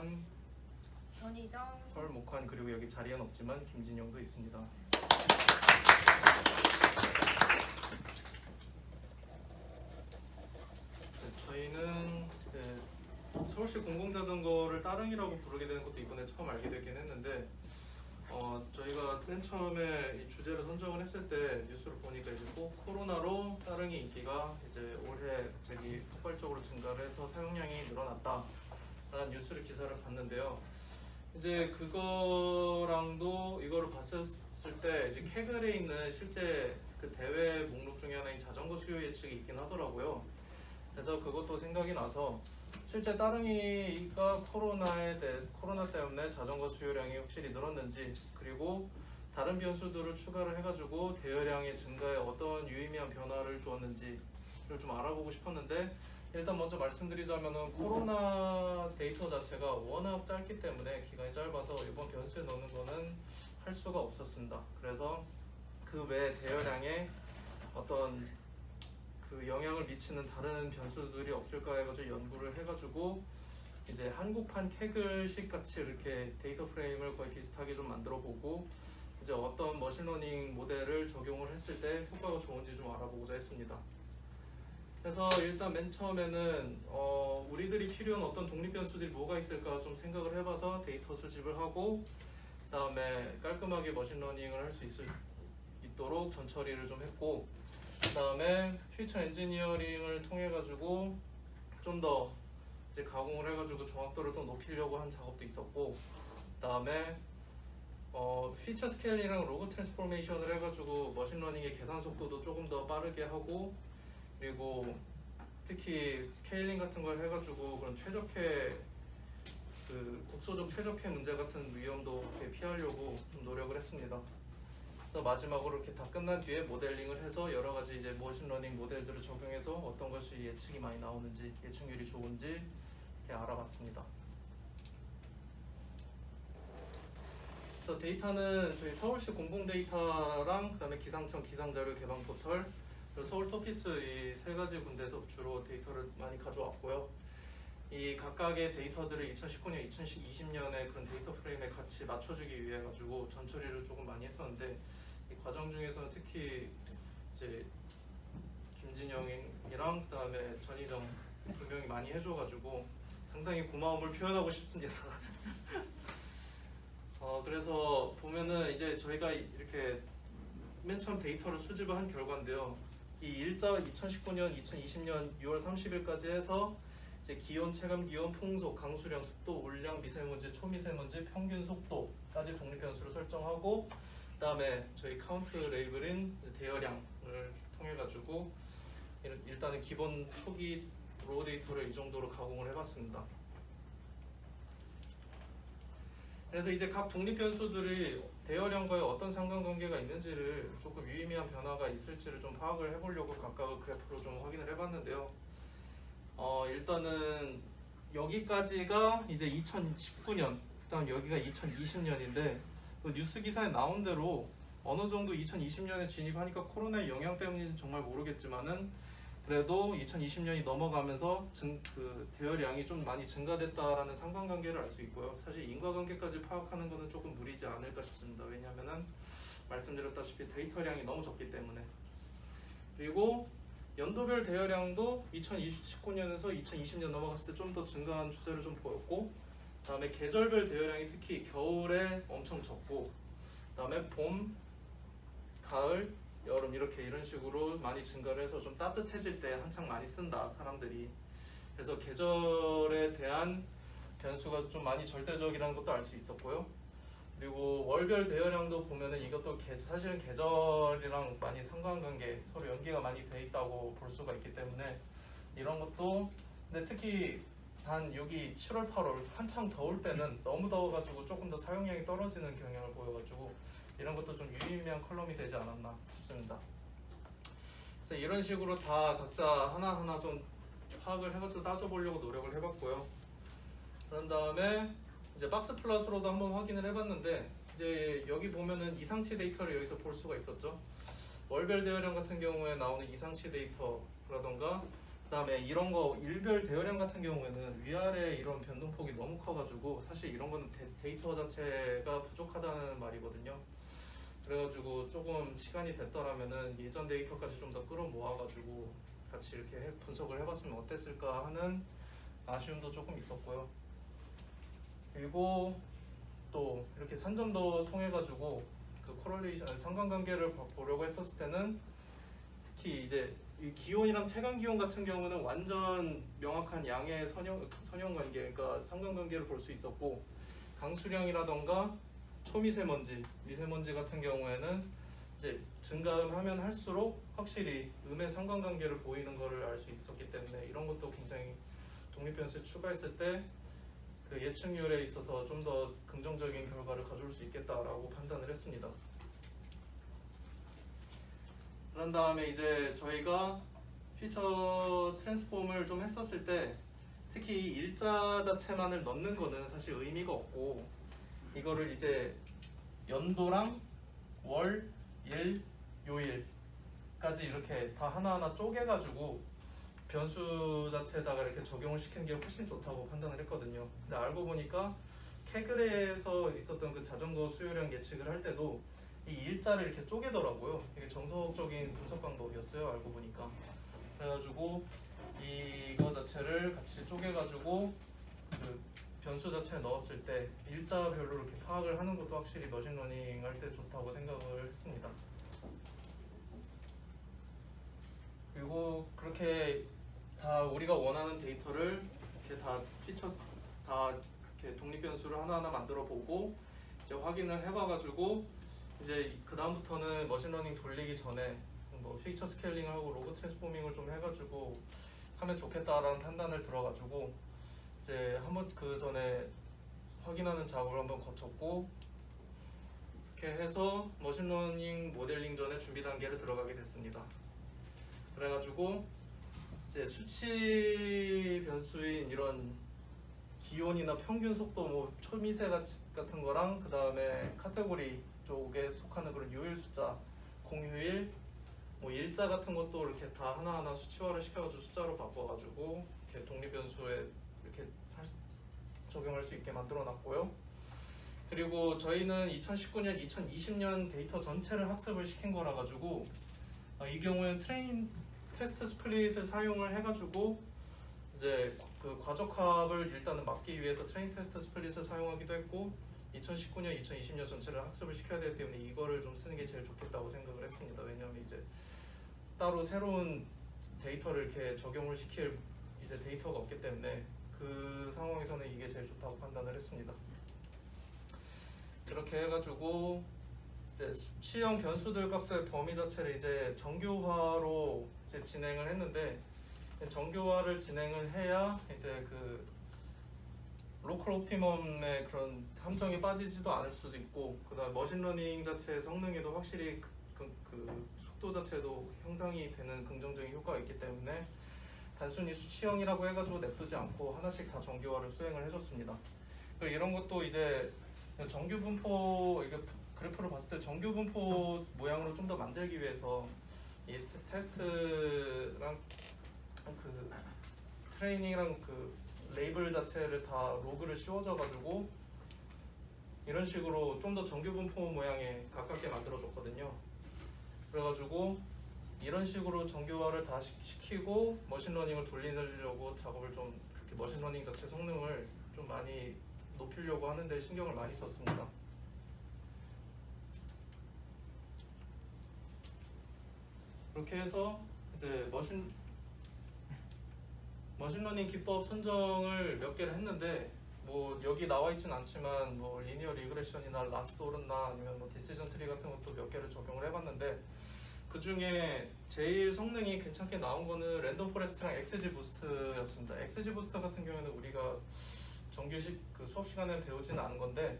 김동환, 전희정, 설 목환 그리고 여기 자리엔 없지만 김진영도 있습니다. 네, 저희는 이제 서울시 공공자전거를 따릉이라고 부르게 되는 것도 이번에 처음 알게 되긴 했는데 어, 저희가 맨 처음에 이 주제를 선정을 했을 때 뉴스를 보니까 이제 꼭 코로나로 따릉이 인기가 이제 올해 갑자기 폭발적으로 증가를 해서 사용량이 늘어났다 라는 뉴스를 기사를 봤는데요. 이제 그거랑도 이거를 봤을 때 이제 캐글에 있는 실제 그 대회 목록 중에 하나인 자전거 수요 예측이 있긴 하더라고요. 그래서 그것도 생각이 나서 실제 따릉이가 코로나에 대 코로나 때문에 자전거 수요량이 확실히 늘었는지 그리고 다른 변수들을 추가를 해가지고 대여량의 증가에 어떤 유의미한 변화를 주었는지를 좀 알아보고 싶었는데 일단 먼저 말씀드리자면은 코로나 데이터 자체가 워낙 짧기 때문에 기간이 짧아서 이번 변수에 넣는 거는 할 수가 없었습니다. 그래서 그 외 대여량에 어떤 그 영향을 미치는 다른 변수들이 없을까 해가지고 연구를 해가지고 이제 한국판 캐글식 같이 이렇게 데이터 프레임을 거의 비슷하게 좀 만들어 보고 이제 어떤 머신러닝 모델을 적용을 했을 때 효과가 좋은지 좀 알아보고자 했습니다. 그래서 일단 맨 처음에는 어, 우리들이 필요한 어떤 독립 변수들이 뭐가 있을까 좀 생각을 해봐서 데이터 수집을 하고 그다음에 깔끔하게 머신러닝을 할 수 있도록 전 처리를 좀 했고 그다음에 퓨처 엔지니어링을 통해 가지고 좀 더 이제 가공을 해가지고 정확도를 좀 높이려고 한 작업도 있었고 그다음에 어, 피처 스케일이랑 로그 트랜스포메이션을 해가지고 머신러닝의 계산 속도도 조금 더 빠르게 하고 그리고 특히 스케일링 같은 걸 해가지고 그런 최적화 그 국소적 최적화 문제 같은 위험도 피하려고 좀 노력을 했습니다. 그래서 마지막으로 이렇게 다 끝난 뒤에 모델링을 해서 여러 가지 이제 머신러닝 모델들을 적용해서 어떤 것이 예측이 많이 나오는지 예측률이 좋은지 이렇게 알아봤습니다. 그래서 데이터는 저희 서울시 공공 데이터랑 그다음에 기상청 기상자료 개방 포털 그리고 서울 토피스 이 세 가지 군데에서 주로 데이터를 많이 가져왔고요. 이 각각의 데이터들을 2019년, 2020년에 그런 데이터 프레임에 같이 맞춰주기 위해 가지고 전처리를 조금 많이 했었는데 이 과정 중에서는 특히 이제 김진영이랑 그다음에 전희정 두 명이 많이 해줘가지고 상당히 고마움을 표현하고 싶습니다. 어 그래서 보면은 이제 저희가 이렇게 맨 처음 데이터를 수집을 한 결과인데요. 이 일자 2019년, 2020년 6월 30일까지 해서 이제 기온, 체감 기온, 풍속, 강수량, 습도, 울량, 미세먼지, 초미세먼지, 평균 속도까지 독립 변수를 설정하고 그다음에 저희 카운트 레이블인 대여량을 통해 가지고 일단은 기본 초기 로 데이터를 이 정도로 가공을 해봤습니다. 그래서 이제 각 독립 변수들이 대여량과의 어떤 상관관계가 있는지를 조금 유의미한 변화가 있을지를 좀 파악을 해보려고 각각의 그래프로 좀 확인을 해봤는데요. 어, 일단은 여기까지가 이제 2019년, 그다음 여기가 2020년인데 그 뉴스 기사에 나온 대로 어느 정도 2020년에 진입하니까 코로나의 영향 때문인지 정말 모르겠지만은 그래도 2020년이 넘어가면서 증, 그 대여량이 좀 많이 증가됐다라는 상관관계를 알 수 있고요. 사실 인과관계까지 파악하는 것은 조금 무리지 않을까 싶습니다. 왜냐하면은 말씀드렸다시피 데이터량이 너무 적기 때문에 그리고 연도별 대여량도 2019년에서 2020년 넘어갔을 때 좀 더 증가한 추세를 좀 보였고 그다음에 계절별 대여량이 특히 겨울에 엄청 적고 그다음에 봄, 가을, 여름 이렇게 이런 식으로 많이 증가를 해서 좀 따뜻해질 때 한창 많이 쓴다 사람들이. 그래서 계절에 대한 변수가 좀 많이 절대적이라는 것도 알 수 있었고요. 그리고 월별 대여량도 보면은 이것도 개- 사실은 계절이랑 많이 상관관계 서로 연계가 많이 돼 있다고 볼 수가 있기 때문에 이런 것도 근데 특히 단 여기 7월 8월 한창 더울 때는 너무 더워가지고 조금 더 사용량이 떨어지는 경향을 보여가지고 이런 것도 좀 유의미한 컬럼이 되지 않았나 싶습니다. 그래서 이런 식으로 다 각자 하나하나 좀 파악을 해가지고 따져보려고 노력을 해봤고요. 그런 다음에 이제 박스 플러스로도 한번 확인을 해봤는데 이제 여기 보면은 이상치 데이터를 여기서 볼 수가 있었죠. 월별 대여량 같은 경우에 나오는 이상치 데이터라던가 그다음에 이런 거 일별 대여량 같은 경우에는 위아래 이런 변동폭이 너무 커가지고 사실 이런 거는 데, 데이터 자체가 부족하다는 말이거든요. 그래가지고 조금 시간이 됐더라면은 예전 데이터까지 좀 더 끌어모아가지고 같이 이렇게 해- 분석을 해봤으면 어땠을까 하는 아쉬움도 조금 있었고요. 그리고 또 이렇게 산점도 통해가지고 그 코럴레이션 상관관계를 봐- 보려고 했었을 때는 특히 이제 이 기온이랑 체감 기온 같은 경우는 완전 명확한 양의 선형 선형 관계, 그러니까 상관 관계를 볼 수 있었고 강수량이라던가 초미세먼지, 미세먼지 같은 경우에는 이제 증가하면 할수록 확실히 음의 상관 관계를 보이는 것을 알 수 있었기 때문에 이런 것도 굉장히 독립 변수에 추가했을 때 그 예측률에 있어서 좀 더 긍정적인 결과를 가져올 수 있겠다라고 판단을 했습니다. 그런 다음에 이제 저희가 피처 트랜스폼을 좀 했었을 때 특히 이 일자 자체만을 넣는 거는 사실 의미가 없고 이거를 이제 연도랑 월, 일, 요일까지 이렇게 다 하나하나 쪼개가지고 변수 자체에다가 이렇게 적용을 시키는 게 훨씬 좋다고 판단을 했거든요. 근데 알고 보니까 캐글에서 있었던 그 자전거 수요량 예측을 할 때도 이 일자를 이렇게 쪼개더라고요. 이게 정석적인 분석 방법이었어요. 알고 보니까. 그래가지고 이거 자체를 같이 쪼개가지고 그 변수 자체에 넣었을 때 일자별로 이렇게 파악을 하는 것도 확실히 머신러닝 할 때 좋다고 생각을 했습니다. 그리고 그렇게 다 우리가 원하는 데이터를 이렇게 다 피처 다 이렇게 독립 변수를 하나하나 만들어 보고 이제 확인을 해봐가지고 이제 그 다음부터는 머신러닝 돌리기 전에 뭐 피처 스케일링을 하고 로그 트랜스포밍을 좀 해가지고 하면 좋겠다라는 판단을 들어가지고 이제 한번 그 전에 확인하는 작업을 한번 거쳤고 이렇게 해서 머신러닝 모델링 전에 준비 단계를 들어가게 됐습니다. 그래가지고 이제 수치 변수인 이런 기온이나 평균 속도 뭐 초미세 같- 같은 거랑 그 다음에 카테고리 쪽에 속하는 그런 요일 숫자 공휴일 뭐 일자 같은 것도 이렇게 다 하나하나 수치화를 시켜가지고 숫자로 바꿔가지고 이렇게 독립 변수에 이렇게 할 수- 적용할 수 있게 만들어놨고요. 그리고 저희는 2019년, 2020년 데이터 전체를 학습을 시킨 거라 가지고 어, 이 경우에는 트레인 테스트 스플릿을 사용을 해가지고 이제 그 과적합을 일단은 막기 위해서 트레인 테스트 스플릿을 사용하기도 했고 2019년, 2020년 전체를 학습을 시켜야 되기 때문에 이거를 좀 쓰는 게 제일 좋겠다고 생각을 했습니다. 왜냐하면 이제 따로 새로운 데이터를 이렇게 적용을 시킬 이제 데이터가 없기 때문에 그 상황에서는 이게 제일 좋다고 판단을 했습니다. 이렇게 해가지고 이제 수치형 변수들 값의 범위 자체를 이제 정규화로 이제 진행을 했는데 정규화를 진행을 해야 이제 그 로컬 오피멈의 그런 함정이 빠지지도 않을 수도 있고 그다음 머신러닝 자체의 성능에도 확실히 그, 그, 그 속도 자체도 향상이 되는 긍정적인 효과가 있기 때문에 단순히 수치형이라고 해가지고 냅두지 않고 하나씩 다 정규화를 수행을 해줬습니다. 그리고 이런 것도 이제 정규 분포 이게 그래프를 봤을 때 정규 분포 모양으로 좀 더 만들기 위해서 이 테스트랑 그 트레이닝이랑 그 레이블 자체를 다 로그를 씌워져 가지고 이런 식으로 좀 더 정규 분포 모양에 가깝게 만들어 줬거든요. 그래가지고 이런 식으로 정규화를 다 시- 시키고 머신러닝을 돌리려고 작업을 좀 그렇게 머신러닝 자체 성능을 좀 많이 높이려고 하는데 신경을 많이 썼습니다. 그렇게 해서 이제 머신 머신러닝 기법 선정을 몇 개를 했는데 뭐 여기 나와 있진 않지만 뭐 리니어 리그레션이나 라스오르나 아니면 뭐 디시전 트리 같은 것도 몇 개를 적용을 해봤는데 그 중에 제일 성능이 괜찮게 나온 거는 랜덤 포레스트랑 엑스지 부스트였습니다. 엑스지 부스트 같은 경우에는 우리가 정규식 그 수업 시간에 배우지는 않은 건데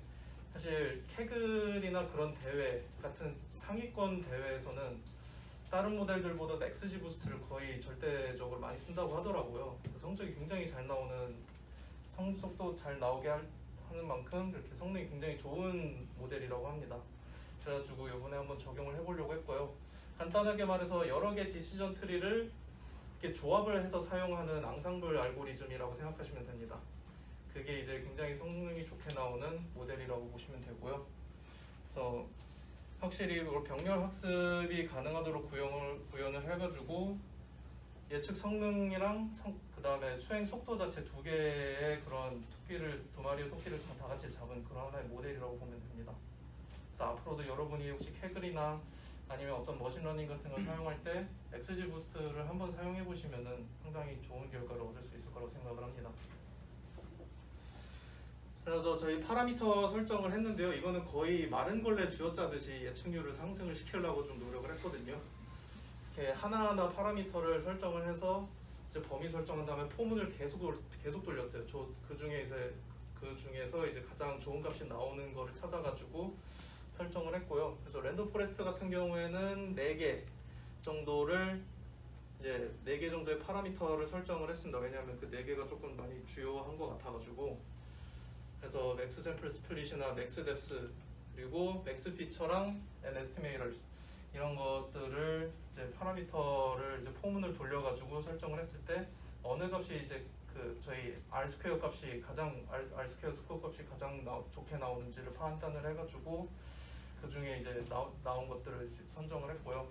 사실 캐글이나 그런 대회 같은 상위권 대회에서는 다른 모델들보다 XG 부스트를 거의 절대적으로 많이 쓴다고 하더라고요. 그 성적이 굉장히 잘 나오는 성적도 잘 나오게 할- 하는 만큼 그렇게 성능이 굉장히 좋은 모델이라고 합니다. 그래가지고 이번에 한번 적용을 해보려고 했고요. 간단하게 말해서 여러 개 디시전 트리를 이렇게 조합을 해서 사용하는 앙상블 알고리즘이라고 생각하시면 됩니다. 그게 이제 굉장히 성능이 좋게 나오는 모델이라고 보시면 되고요. 그래서 확실히 병렬 학습이 가능하도록 구현을 구현을 해가지고 예측 성능이랑 그 다음에 수행 속도 자체 두 개의 그런 토끼를 두 마리의 토끼를 다, 다 같이 잡은 그런 하나의 모델이라고 보면 됩니다. 그래서 앞으로도 여러분이 혹시 캐글이나 아니면 어떤 머신러닝 같은 걸 사용할 때 XG 부스트를 한번 사용해 보시면은 상당히 좋은 결과를 얻을 수 있을 거라고 생각을 합니다. 그래서 저희 파라미터 설정을 했는데요. 이거는 거의 마른 걸레 쥐어짜듯이 예측률을 상승을 시키려고 좀 노력을 했거든요. 이렇게 하나하나 파라미터를 설정을 해서 이제 범위 설정한 다음에 포문을 계속 돌- 계속 돌렸어요. 저 그 중에 이제 그 중에서 이제 가장 좋은 값이 나오는 거를 찾아가지고 설정을 했고요. 그래서 랜덤 포레스트 같은 경우에는 4개 정도를 이제 4개 정도의 파라미터를 설정을 했습니다. 왜냐하면 그 4개가 조금 많이 주요한 것 같아가지고 그래서 맥스 샘플 스플릿이나 맥스 뎁스 그리고 맥스 피처랑 앤 에스티메이터스 이런 것들을 이제 파라미터를 이제 포문을 돌려가지고 설정을 했을 때 어느 값이 이제 그 저희 R 스퀘어 값이 가장 R, R 스퀘어 스코어 값이 가장 나, 좋게 나오는지를 판단을 해가지고 그 중에 이제 나, 나온 것들을 이제 선정을 했고요.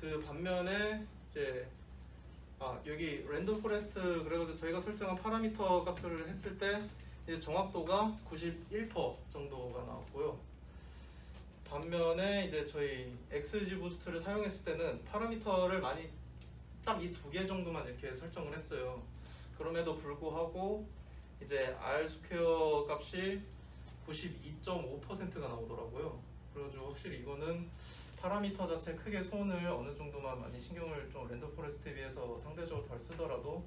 그 반면에 이제 아 여기 랜덤 포레스트 그래가지고 저희가 설정한 파라미터 값을 했을 때 이제 정확도가 91% 정도가 나왔고요. 반면에 이제 저희 XG 부스트를 사용했을 때는 파라미터를 많이 딱 이 두 개 정도만 이렇게 설정을 했어요. 그럼에도 불구하고 이제 R 스퀘어 값이 92.5%가 나오더라고요. 그래가지고 확실히 이거는 파라미터 자체 크게 손을 어느 정도만 많이 신경을 좀 랜덤 포레스트에 비해서 상대적으로 덜 쓰더라도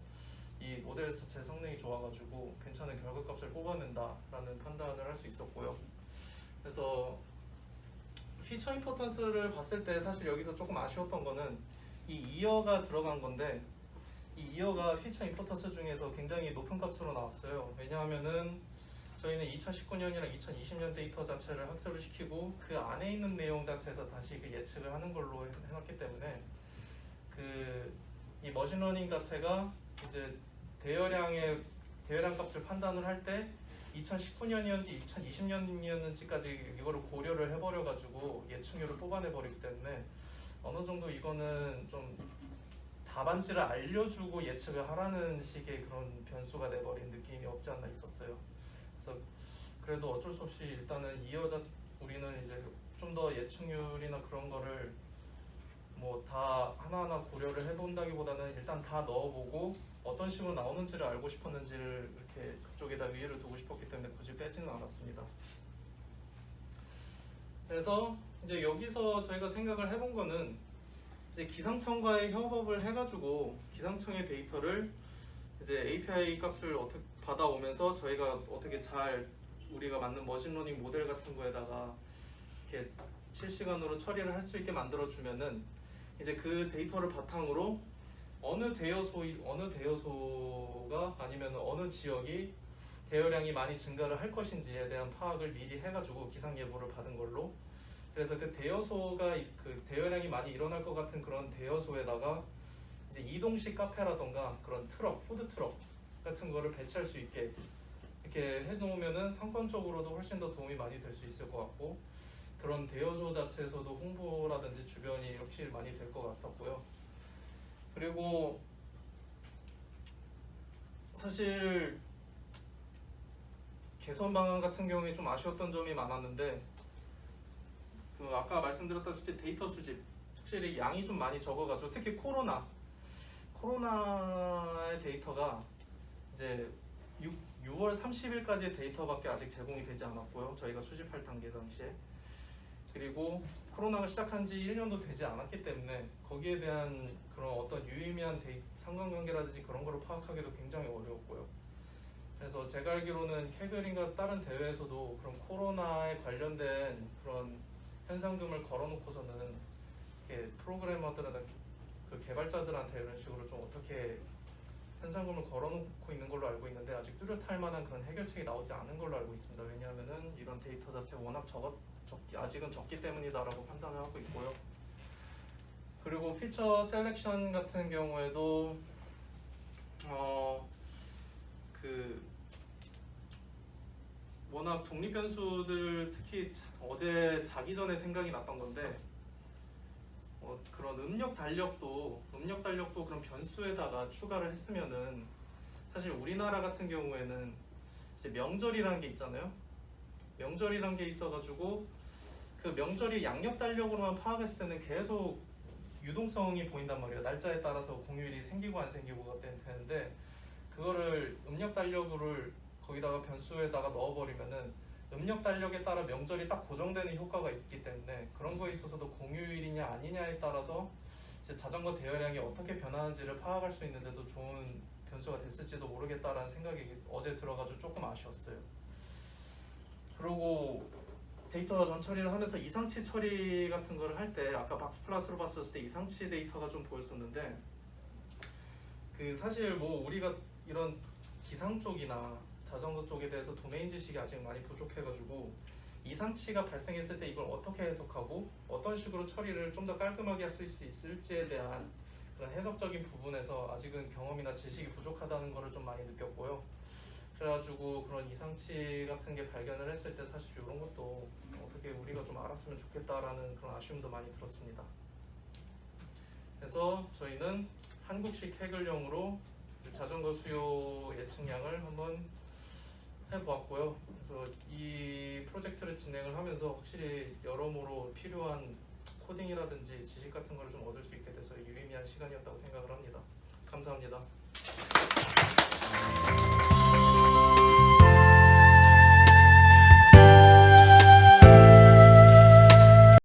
이 모델 자체 성능이 좋아가지고 괜찮은 결과값을 뽑아낸다라는 판단을 할 수 있었고요. 그래서 피처 임포턴스를 봤을 때 사실 여기서 조금 아쉬웠던 거는 이 이어가 들어간 건데 이 이어가 피처 임포턴스 중에서 굉장히 높은 값으로 나왔어요. 왜냐하면은 저희는 2019년이랑 2020년 데이터 자체를 학습을 시키고 그 안에 있는 내용 자체에서 다시 그 예측을 하는 걸로 해- 해놨기 때문에 그 이 머신러닝 자체가 이제 대여량의 대여량 값을 판단을 할 때 2019년이었는지 2020년이었는지까지 이거를 고려를 해버려 가지고 예측률을 뽑아내 버리기 때문에 어느 정도 이거는 좀 답안지를 알려주고 예측을 하라는 식의 그런 변수가 돼버린 느낌이 없지 않나 있었어요. 그래서 그래도 어쩔 수 없이 일단은 이 여자 우리는 이제 좀 더 예측률이나 그런 거를 뭐 다 하나하나 고려를 해본다기보다는 일단 다 넣어보고 어떤 식으로 나오는지를 알고 싶었는지를 이렇게 그쪽에다 의의를 두고 싶었기 때문에 굳이 빼지는 않았습니다. 그래서 이제 여기서 저희가 생각을 해본 거는 이제 기상청과의 협업을 해가지고 기상청의 데이터를 이제 API 값을 어떻게 받아오면서 저희가 어떻게 잘 우리가 맞는 머신러닝 모델 같은 거에다가 이렇게 실시간으로 처리를 할 수 있게 만들어 주면은 이제 그 데이터를 바탕으로 어느 대여소 어느 대여소가 아니면 어느 지역이 대여량이 많이 증가를 할 것인지에 대한 파악을 미리 해가지고 기상 예보를 받은 걸로 그래서 그 대여소가 이- 그 대여량이 많이 일어날 것 같은 그런 대여소에다가 이제 이동식 카페라던가 그런 트럭 푸드 트럭 같은 거를 배치할 수 있게 이렇게 해놓으면은 상권적으로도 훨씬 더 도움이 많이 될 수 있을 것 같고 그런 대여소 자체에서도 홍보라든지 주변이 확실히 많이 될 것 같았고요. 그리고 사실 개선 방안 같은 경우에 좀 아쉬웠던 점이 많았는데 그 아까 말씀드렸다시피 데이터 수집 확실히 양이 좀 많이 적어가지고 특히 코로나 코로나의 데이터가 이제 6, 6월 30일까지의 데이터밖에 아직 제공이 되지 않았고요. 저희가 수집할 단계 당시에 그리고 코로나가 시작한 지 1년도 되지 않았기 때문에 거기에 대한 그런 어떤 유의미한 데이, 상관관계라든지 그런 거를 파악하기도 굉장히 어려웠고요. 그래서 제가 알기로는 캐글인가 다른 대회에서도 그런 코로나에 관련된 그런 현상금을 걸어놓고서는 이렇게 프로그래머들이나 그 개발자들한테 이런 식으로 좀 어떻게 현상금을 걸어놓고 있는 걸로 알고 있는데 아직 뚜렷할 만한 그런 해결책이 나오지 않은 걸로 알고 있습니다. 왜냐하면은 이런 데이터 자체가 워낙 적었, 적기, 아직은 적기 때문이다라고 판단을 하고 있고요. 그리고 피처 셀렉션 같은 경우에도 어 그 워낙 독립 변수들 특히 자- 어제 자기 전에 생각이 났던 건데 어, 그런 음력 달력도 음력 달력도 그런 변수에다가 추가를 했으면은 사실 우리나라 같은 경우에는 이제 명절이라는 게 있잖아요. 명절이라는 게 있어가지고 그 명절이 양력 달력으로만 파악했을 때는 계속 유동성이 보인단 말이에요. 날짜에 따라서 공휴일이 생기고 안 생기고가 되- 되는데 그거를 음력 달력을 거기다가 변수에다가 넣어버리면은 음력 달력에 따라 명절이 딱 고정되는 효과가 있기 때문에 그런 거에 있어서도 공휴일이냐 아니냐에 따라서 자전거 대여량이 어떻게 변하는지를 파악할 수 있는데도 좋은 변수가 됐을지도 모르겠다라는 생각이 어제 들어가지고 조금 아쉬웠어요. 그리고 데이터 전 처리를 하면서 이상치 처리 같은 거를 할 때 아까 박스 플러스로 봤었을 때 이상치 데이터가 좀 보였었는데 그 사실 뭐 우리가 이런 기상 쪽이나 자전거 쪽에 대해서 도메인 지식이 아직 많이 부족해가지고 이상치가 발생했을 때 이걸 어떻게 해석하고 어떤 식으로 처리를 좀 더 깔끔하게 할 수 있을지에 대한 그런 해석적인 부분에서 아직은 경험이나 지식이 부족하다는 거를 좀 많이 느꼈고요. 그래가지고 그런 이상치 같은 게 발견을 했을 때 사실 이런 것도 어떻게 우리가 좀 알았으면 좋겠다라는 그런 아쉬움도 많이 들었습니다. 그래서 저희는 한국식 해글령으로 자전거 수요 예측량을 한번 해보았고요. 그래서 이 프로젝트를 진행을 하면서 확실히 여러모로 필요한 코딩이라든지 지식 같은 거를 좀 얻을 수 있게 돼서 유의미한 시간이었다고 생각을 합니다. 감사합니다.